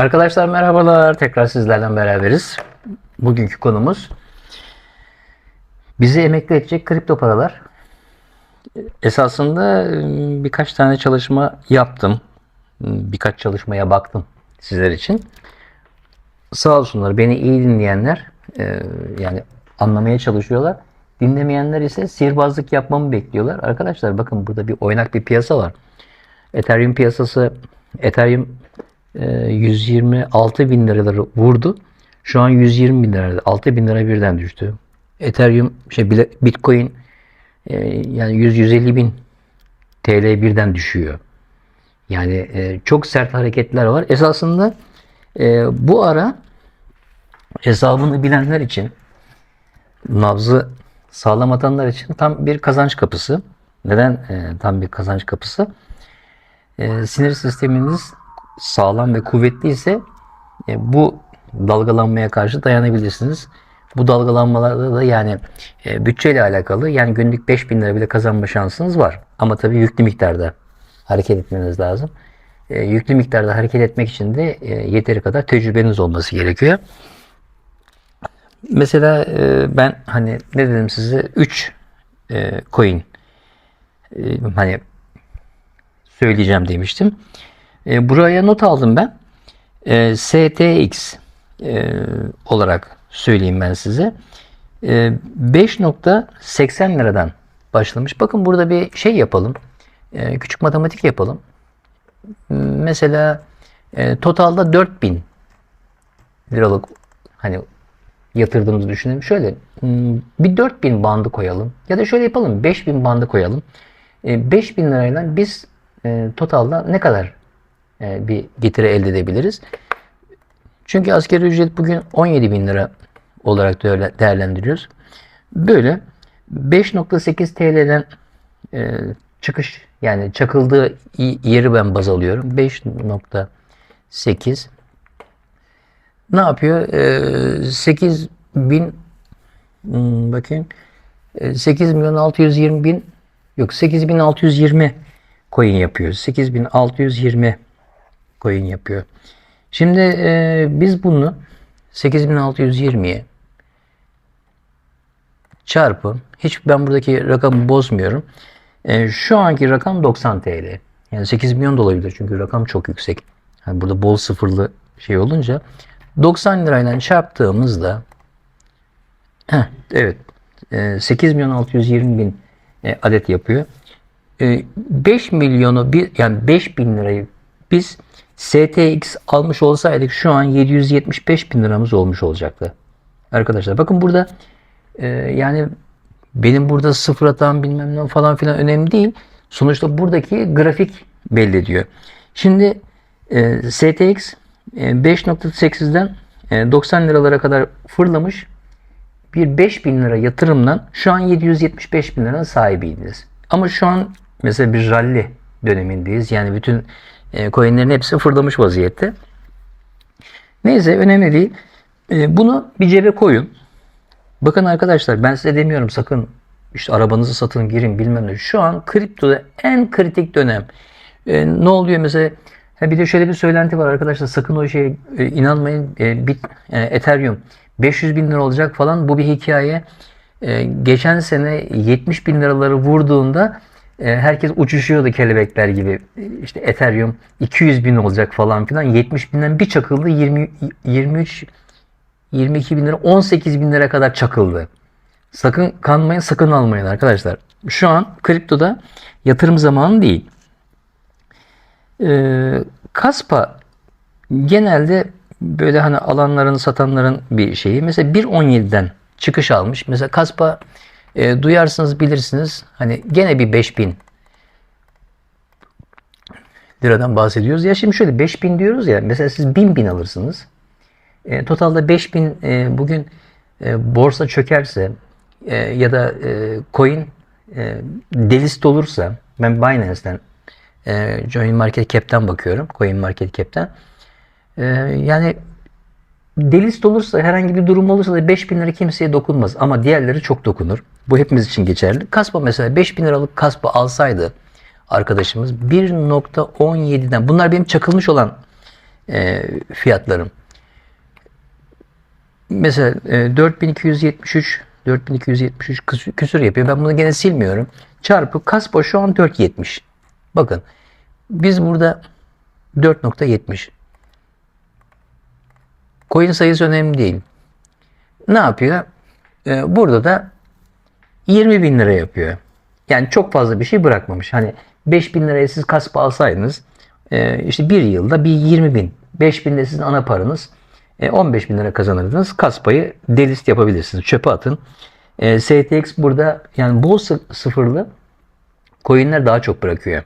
Arkadaşlar merhabalar. Tekrar sizlerle beraberiz. Bugünkü konumuz bizi emekli edecek kripto paralar. Esasında e, birkaç tane çalışma yaptım. Birkaç çalışmaya baktım sizler için. Sağ olsunlar beni iyi dinleyenler e, yani anlamaya çalışıyorlar. Dinlemeyenler ise sihirbazlık yapmamı bekliyorlar. Arkadaşlar bakın burada bir oynak bir piyasa var. Ethereum piyasası Ethereum 126 bin liraları vurdu. Şu an 120 bin lira. 6 bin lira birden düştü. Ethereum şey Bitcoin e, yani 100-150 bin TL birden düşüyor. Yani e, çok sert hareketler var. Esasında e, bu ara hesabını bilenler için nabzı sağlam atanlar için tam bir kazanç kapısı. Neden tam bir kazanç kapısı? Sinir sisteminiz sağlam ve kuvvetli ise e, bu dalgalanmaya karşı dayanabilirsiniz. Bu dalgalanmalarda da yani e, bütçeyle alakalı yani günlük 5000 lira bile kazanma şansınız var. Ama tabii yüklü miktarda hareket etmeniz lazım. E, yüklü miktarda hareket etmek için de e, yeteri kadar tecrübeniz olması gerekiyor. Mesela e, ben hani ne dedim size 3 e, coin e, hani söyleyeceğim demiştim. E, buraya not aldım ben. E, STX e, olarak söyleyeyim ben size. E, 5.80 liradan başlamış. Bakın burada bir şey yapalım. E, küçük matematik yapalım. Mesela e, totalda 4000 liralık hani yatırdığımızı düşünelim. Şöyle hmm, bir 4000 bandı koyalım. Ya da şöyle yapalım 5000 bandı koyalım. E, 5000 lirayla biz e, totalda ne kadar bir getiri elde edebiliriz? Çünkü asgari ücret bugün 17 bin lira olarak değerle- değerlendiriyoruz. Böyle 5.8 TL'den e, çıkış yani çakıldığı yeri ben baz alıyorum. 5.8 ne yapıyor? E, 8 bin hmm, bakayım e, 8 milyon 620 bin yok 8620 coin yapıyor. 8620 coin yapıyor. Şimdi e, biz bunu 8620'ye çarpı hiç ben buradaki rakamı bozmuyorum. E, şu anki rakam 90 TL. Yani 8 milyon da olabilir çünkü rakam çok yüksek. Yani burada bol sıfırlı şey olunca 90 lirayla çarptığımızda heh, evet e, 8 milyon 620 bin e, adet yapıyor. E, 5 milyonu bir yani 5 bin lirayı biz STX almış olsaydık şu an 775 bin liramız olmuş olacaktı. Arkadaşlar bakın burada e, yani benim burada sıfır atan bilmem ne falan filan önemli değil. Sonuçta buradaki grafik belli ediyor. Şimdi e, STX e, 5.8'den e, 90 liralara kadar fırlamış bir 5000 lira yatırımla şu an 775 bin liranın sahibiydiniz. Ama şu an mesela bir rally dönemindeyiz. Yani bütün e, coinlerin hepsi fırlamış vaziyette. Neyse önemli değil. E, bunu bir cebe koyun. Bakın arkadaşlar ben size demiyorum sakın işte arabanızı satın girin bilmem ne. Şu an kriptoda en kritik dönem. E, ne oluyor mesela ha bir de şöyle bir söylenti var arkadaşlar sakın o şeye e, inanmayın. E, bit, e, Ethereum 500 bin lira olacak falan bu bir hikaye. E, geçen sene 70 bin liraları vurduğunda herkes uçuşuyordu kelebekler gibi. E, İşte Ethereum 200 bin olacak falan filan. 70 binden bir çakıldı 20, 23 22 bin lira 18 bin lira kadar çakıldı. Sakın kanmayın sakın almayın arkadaşlar. Şu an kriptoda yatırım zamanı değil. Ee, Kaspa genelde böyle hani alanların satanların bir şeyi. Mesela 1.17'den çıkış almış. Mesela Kaspa e, duyarsınız bilirsiniz. Hani gene bir 5000 liradan bahsediyoruz. Ya şimdi şöyle 5000 diyoruz ya. Mesela siz 1000 bin alırsınız. E, totalde 5000 e, bugün e, borsa çökerse e, ya da e, coin e, delist olursa ben Binance'ten e, Join Market Cap'ten bakıyorum. Coin Market Cap'ten. E, yani delist olursa herhangi bir durum olursa da 5000 lira kimseye dokunmaz ama diğerleri çok dokunur. Bu hepimiz için geçerli. Kaspa mesela 5000 liralık kaspa alsaydı arkadaşımız 1.17'den bunlar benim çakılmış olan e, fiyatlarım. Mesela e, 4273 4273 küsür, yapıyor. Ben bunu gene silmiyorum. Çarpı Kaspo şu an 470. Bakın biz burada 4.70. Coin sayısı önemli değil. Ne yapıyor? Ee, burada da 20 bin lira yapıyor. Yani çok fazla bir şey bırakmamış. Hani 5 bin liraya siz kaspa alsaydınız e, işte bir yılda bir 20 bin. 5 bin de sizin ana paranız. E, 15 bin lira kazanırdınız. Kaspayı delist yapabilirsiniz. Çöpe atın. E, STX burada yani bol sı- sıfırlı coinler daha çok bırakıyor.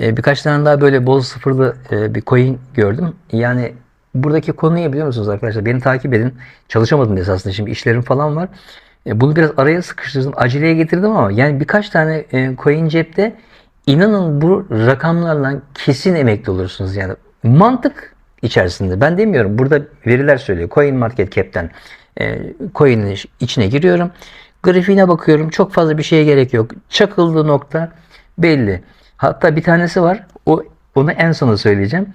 E, birkaç tane daha böyle bol sıfırlı e, bir coin gördüm. Yani buradaki konuyu biliyor musunuz arkadaşlar? Beni takip edin. Çalışamadım esasında şimdi işlerim falan var. E, bunu biraz araya sıkıştırdım. Aceleye getirdim ama yani birkaç tane e, coin cepte inanın bu rakamlarla kesin emekli olursunuz. Yani mantık içerisinde. Ben demiyorum. Burada veriler söylüyor. Coin Market Cap'ten e, coin'in içine giriyorum. Grafiğine bakıyorum. Çok fazla bir şeye gerek yok. Çakıldığı nokta belli. Hatta bir tanesi var. O onu en sona söyleyeceğim.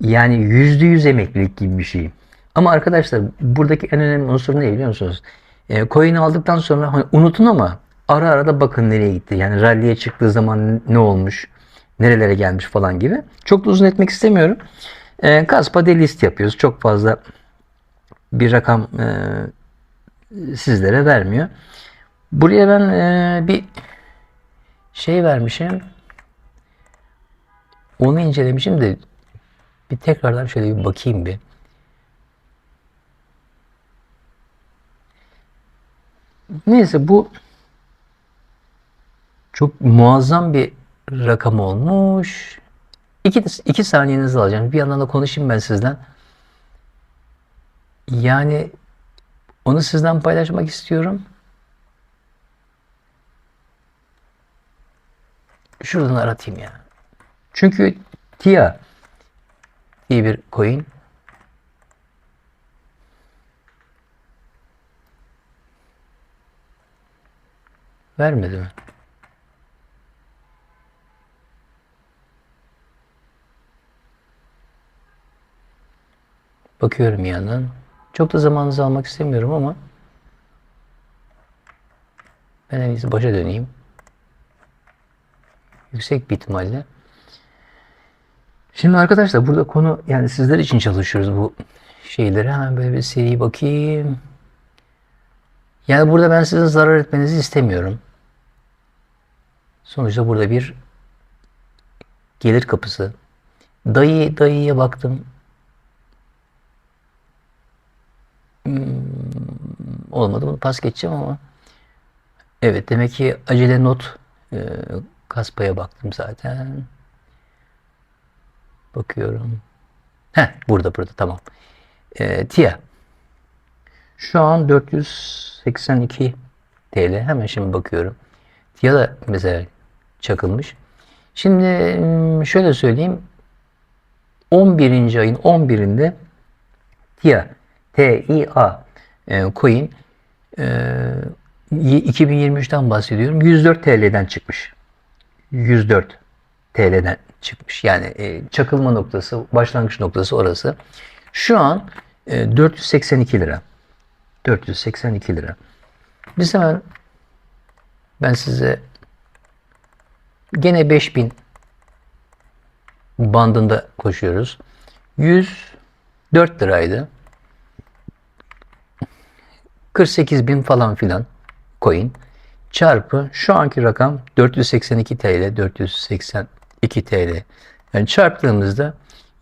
Yani yüzde yüz emeklilik gibi bir şey. Ama arkadaşlar buradaki en önemli unsur ne biliyor musunuz? E, coin'i aldıktan sonra hani unutun ama ara ara da bakın nereye gitti. Yani rally'e çıktığı zaman ne olmuş, nerelere gelmiş falan gibi. Çok da uzun etmek istemiyorum. E, Kaspa delist yapıyoruz. Çok fazla bir rakam e, sizlere vermiyor. Buraya ben e, bir şey vermişim. Onu incelemişim de bir tekrardan şöyle bir bakayım bir. Neyse bu çok muazzam bir rakam olmuş. İki, iki saniyenizi alacağım. Bir yandan da konuşayım ben sizden. Yani onu sizden paylaşmak istiyorum. Şuradan aratayım ya. Çünkü TIA diye bir coin vermedi mi? Bakıyorum yandan. Çok da zamanınızı almak istemiyorum ama ben en iyisi başa döneyim. Yüksek bir ihtimalle. Şimdi arkadaşlar burada konu yani sizler için çalışıyoruz bu şeyleri. Hemen böyle bir seri bakayım. Yani burada ben sizin zarar etmenizi istemiyorum. Sonuçta burada bir gelir kapısı. Dayı dayıya baktım. Hmm, olmadı bunu pas geçeceğim ama. Evet demek ki acele not e, Kaspa'ya baktım zaten. Bakıyorum. Heh, burada burada tamam. E, TIA. Şu an 482 TL. Hemen şimdi bakıyorum. TIA da mesela çakılmış. Şimdi hmm, şöyle söyleyeyim. 11. ayın 11'inde TIA T-I-A e, coin e, 2023'ten bahsediyorum. 104 TL'den çıkmış. 104 TL'den çıkmış. Yani e, çakılma noktası, başlangıç noktası orası. Şu an e, 482 lira. 482 lira. Biz hemen ben size gene 5000 bandında koşuyoruz. 104 liraydı. 48 bin falan filan coin çarpı şu anki rakam 482 TL 482 TL yani çarptığımızda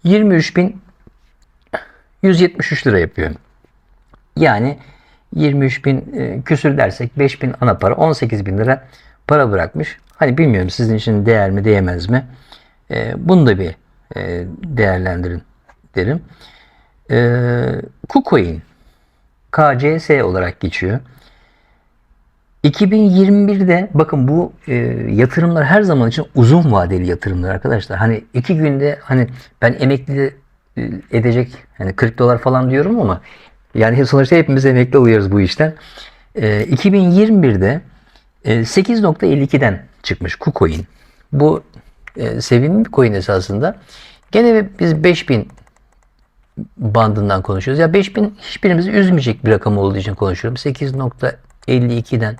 23.173 lira yapıyor. Yani 23 bin e, küsür dersek 5 bin ana para 18 bin lira para bırakmış. Hani bilmiyorum sizin için değer mi değmez mi? E, bunu da bir e, değerlendirin derim. E, KuCoin KCS olarak geçiyor. 2021'de bakın bu e, yatırımlar her zaman için uzun vadeli yatırımlar arkadaşlar. Hani iki günde hani ben emekli e, edecek hani 40 dolar falan diyorum ama yani sonuçta hepimiz emekli oluyoruz bu işten. E, 2021'de e, 8.52'den çıkmış KuCoin. Bu e, sevimli bir coin esasında. Gene biz 5000 bandından konuşuyoruz. Ya 5000 hiçbirimizi üzmeyecek bir rakam olduğu için konuşuyorum. 8.52'den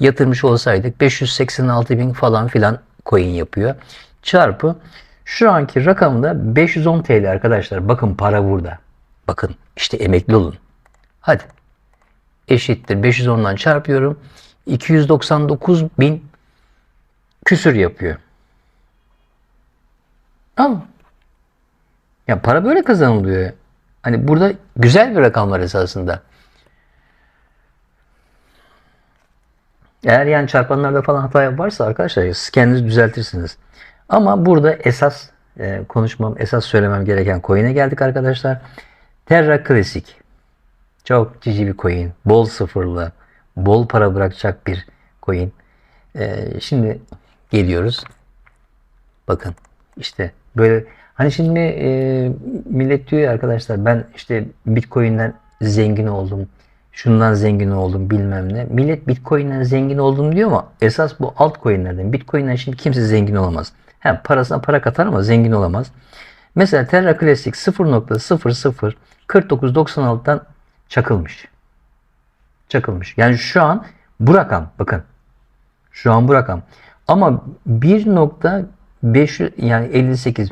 yatırmış olsaydık 586 bin falan filan coin yapıyor. Çarpı şu anki rakamda 510 TL arkadaşlar. Bakın para burada. Bakın işte emekli olun. Hadi. Eşittir 510'dan çarpıyorum. 299 bin küsür yapıyor. Ama ya para böyle kazanılıyor. Hani burada güzel bir rakam var esasında. Eğer yani çarpanlarda falan hata varsa arkadaşlar siz kendiniz düzeltirsiniz. Ama burada esas e, konuşmam, esas söylemem gereken coin'e geldik arkadaşlar. Terra Classic. Çok cici bir coin. Bol sıfırlı. Bol para bırakacak bir coin. E, şimdi geliyoruz. Bakın işte böyle hani şimdi e, millet diyor ya arkadaşlar ben işte Bitcoin'den zengin oldum. Şundan zengin oldum bilmem ne. Millet Bitcoin'den zengin oldum diyor ama esas bu altcoin'lerden. Bitcoin'den şimdi kimse zengin olamaz. Hem parasına para katar ama zengin olamaz. Mesela Terra Classic 0.004996'dan çakılmış. Çakılmış. Yani şu an bu rakam bakın. Şu an bu rakam. Ama 1.5 yani 58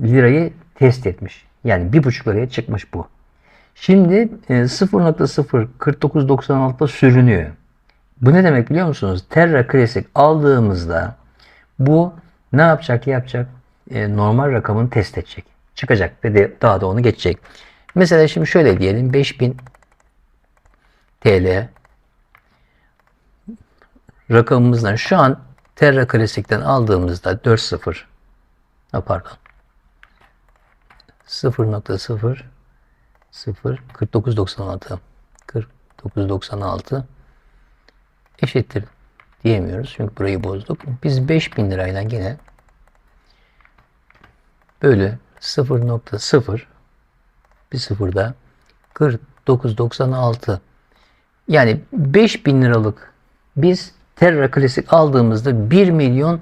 lirayı test etmiş. Yani 1.5 liraya çıkmış bu. Şimdi e, 0.04996'da sürünüyor. Bu ne demek biliyor musunuz? Terra Classic aldığımızda bu ne yapacak yapacak? E, normal rakamını test edecek. Çıkacak ve de daha da onu geçecek. Mesela şimdi şöyle diyelim 5000 TL rakamımızdan şu an Terra Classic'ten aldığımızda 4.0 ha, pardon 0.0 0 49.96 49.96 eşittir diyemiyoruz. Çünkü burayı bozduk. Biz 5000 lirayla yine bölü 0.0 bir sıfırda 49.96 yani 5000 liralık biz Terra Classic aldığımızda 1 milyon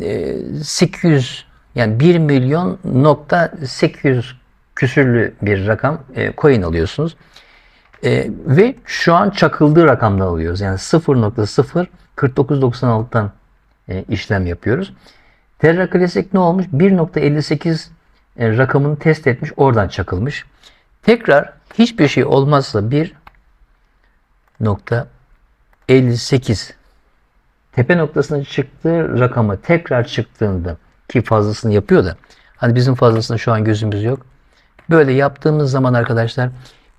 e, 800 yani 1 milyon nokta 800 küsürlü bir rakam e, coin alıyorsunuz. E, ve şu an çakıldığı rakamdan alıyoruz. Yani 0.0 49.96'dan e, işlem yapıyoruz. Terra Classic ne olmuş? 1.58 e, rakamını test etmiş. Oradan çakılmış. Tekrar hiçbir şey olmazsa 1.58 tepe noktasına çıktığı rakamı tekrar çıktığında ki fazlasını yapıyor da hani bizim fazlasını şu an gözümüz yok. Böyle yaptığımız zaman arkadaşlar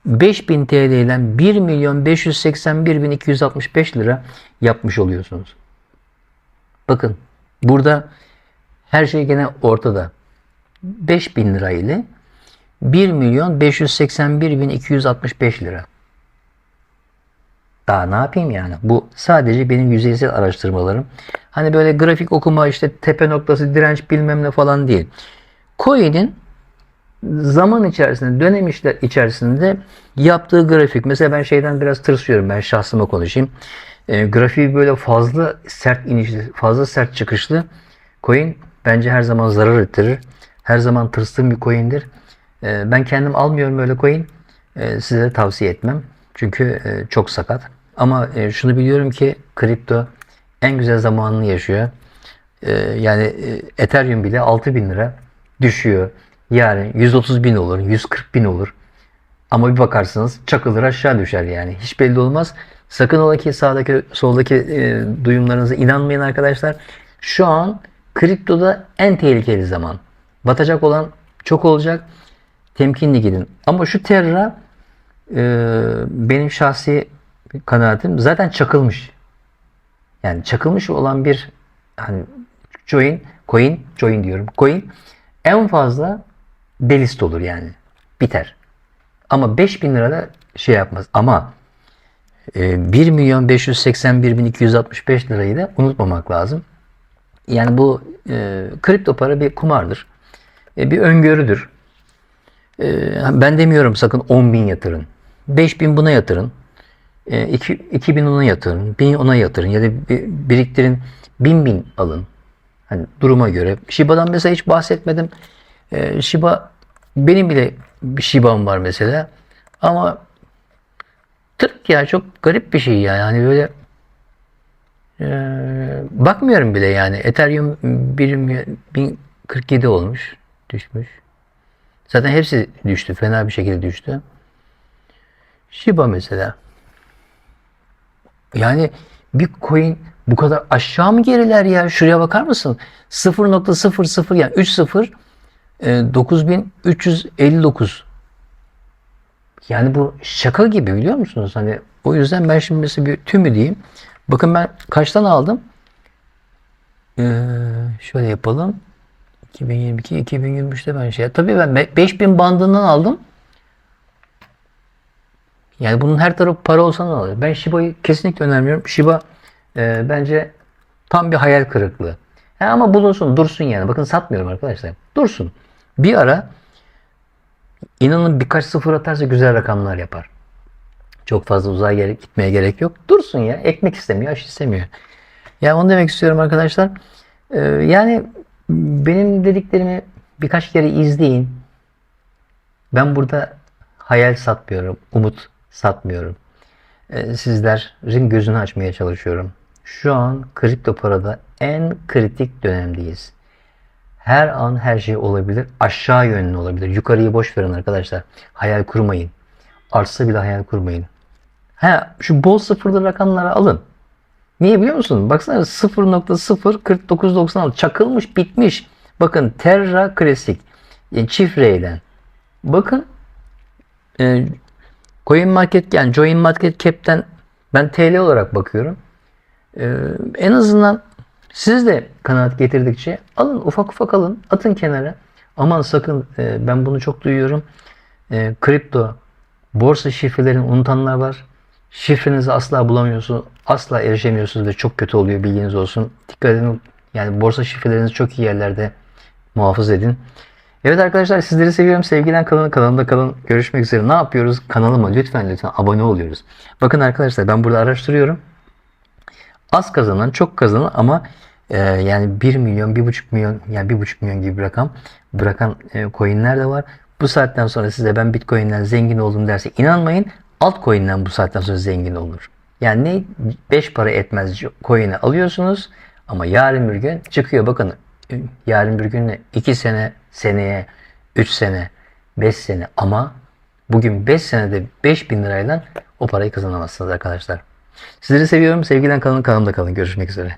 5000 TL ile 1 milyon 581 bin 265 lira yapmış oluyorsunuz. Bakın burada her şey gene ortada. 5000 lira ile 1 milyon 581 bin 265 lira. Daha ne yapayım yani? Bu sadece benim yüzeysel araştırmalarım. Hani böyle grafik okuma işte tepe noktası direnç bilmem ne falan değil. Coin'in zaman içerisinde, dönem içerisinde yaptığı grafik. Mesela ben şeyden biraz tırsıyorum. Ben şahsıma konuşayım. E, grafiği böyle fazla sert inişli, fazla sert çıkışlı coin bence her zaman zarar ettirir. Her zaman tırstığım bir coin'dir. E, ben kendim almıyorum öyle coin. E, size tavsiye etmem. Çünkü e, çok sakat. Ama e, şunu biliyorum ki kripto en güzel zamanını yaşıyor. E, yani e, Ethereum bile 6000 lira düşüyor. Yani 130 bin olur, 140 bin olur. Ama bir bakarsınız çakılır aşağı düşer yani. Hiç belli olmaz. Sakın ola ki sağdaki soldaki e, duyumlarınıza inanmayın arkadaşlar. Şu an kriptoda en tehlikeli zaman. Batacak olan çok olacak. Temkinli gidin. Ama şu Terra e, benim şahsi kanaatim zaten çakılmış. Yani çakılmış olan bir hani join, coin, join diyorum. Coin en fazla delist olur yani. Biter. Ama 5000 lirada şey yapmaz. Ama e, 1 milyon 581 bin 265 lirayı da unutmamak lazım. Yani bu e, kripto para bir kumardır. E, bir öngörüdür. E, ben demiyorum sakın 10 bin yatırın. 5 bin buna yatırın. E, 2, 2000 ona yatırın. 1000 ona yatırın. Ya da biriktirin. 1000 bin alın. Hani duruma göre. Shiba'dan mesela hiç bahsetmedim. E, Shiba benim bile bir Shiba'm var mesela. Ama tırk ya çok garip bir şey ya. Yani böyle ee, bakmıyorum bile yani. Ethereum birim 1047 olmuş. Düşmüş. Zaten hepsi düştü. Fena bir şekilde düştü. Shiba mesela. Yani bir coin bu kadar aşağı mı geriler ya? Şuraya bakar mısın? 0.00 yani 3 0 e, 9359 yani bu şaka gibi biliyor musunuz? Hani o yüzden ben şimdi mesela bir tümü diyeyim. Bakın ben kaçtan aldım? Ee, şöyle yapalım. 2022 2023'te ben şey. Tabii ben be- 5000 bandından aldım. Yani bunun her tarafı para olsa ne olur? Ben Shiba'yı kesinlikle önermiyorum. Shiba e, bence tam bir hayal kırıklığı. Ha, ama bulunsun, dursun yani. Bakın satmıyorum arkadaşlar. Dursun. Bir ara inanın birkaç sıfır atarsa güzel rakamlar yapar. Çok fazla uzağa gerek, gitmeye gerek yok. Dursun ya. Ekmek istemiyor, aş istemiyor. Ya onu demek istiyorum arkadaşlar. Ee, yani benim dediklerimi birkaç kere izleyin. Ben burada hayal satmıyorum, umut satmıyorum. Ee, sizlerin gözünü açmaya çalışıyorum. Şu an kripto parada en kritik dönemdeyiz. Her an her şey olabilir. Aşağı yönlü olabilir. Yukarıyı boş verin arkadaşlar. Hayal kurmayın. Artsa bile hayal kurmayın. Ha, şu bol sıfırlı rakamları alın. Niye biliyor musun? Baksana 0.04996 çakılmış bitmiş. Bakın Terra Classic yani çift R'den. Bakın e, Coin Market yani Join Market Cap'ten ben TL olarak bakıyorum. E, en azından siz de kanaat getirdikçe alın ufak ufak alın atın kenara. Aman sakın e, ben bunu çok duyuyorum. E, kripto borsa şifrelerini unutanlar var. Şifrenizi asla bulamıyorsunuz. Asla erişemiyorsunuz ve çok kötü oluyor bilginiz olsun. Dikkat edin. Yani borsa şifrelerinizi çok iyi yerlerde muhafaza edin. Evet arkadaşlar sizleri seviyorum. Sevgilen kalın. Kanalımda kalın. Görüşmek üzere. Ne yapıyoruz? Kanalıma lütfen lütfen abone oluyoruz. Bakın arkadaşlar ben burada araştırıyorum. Az kazanan çok kazanan ama e, yani 1 milyon, 1,5 milyon yani 1,5 milyon gibi bir rakam bırakan e, coinler de var. Bu saatten sonra size ben Bitcoin'den zengin oldum derse inanmayın. Altcoin'den bu saatten sonra zengin olur. Yani ne 5 para etmez coin'i alıyorsunuz ama yarın bir gün çıkıyor bakın yarın bir gün 2 sene, seneye, 3 sene, 5 sene ama bugün 5 senede 5000 lirayla o parayı kazanamazsınız arkadaşlar. Sizleri seviyorum. Sevgiden kalın, kanalımda kalın. Görüşmek üzere.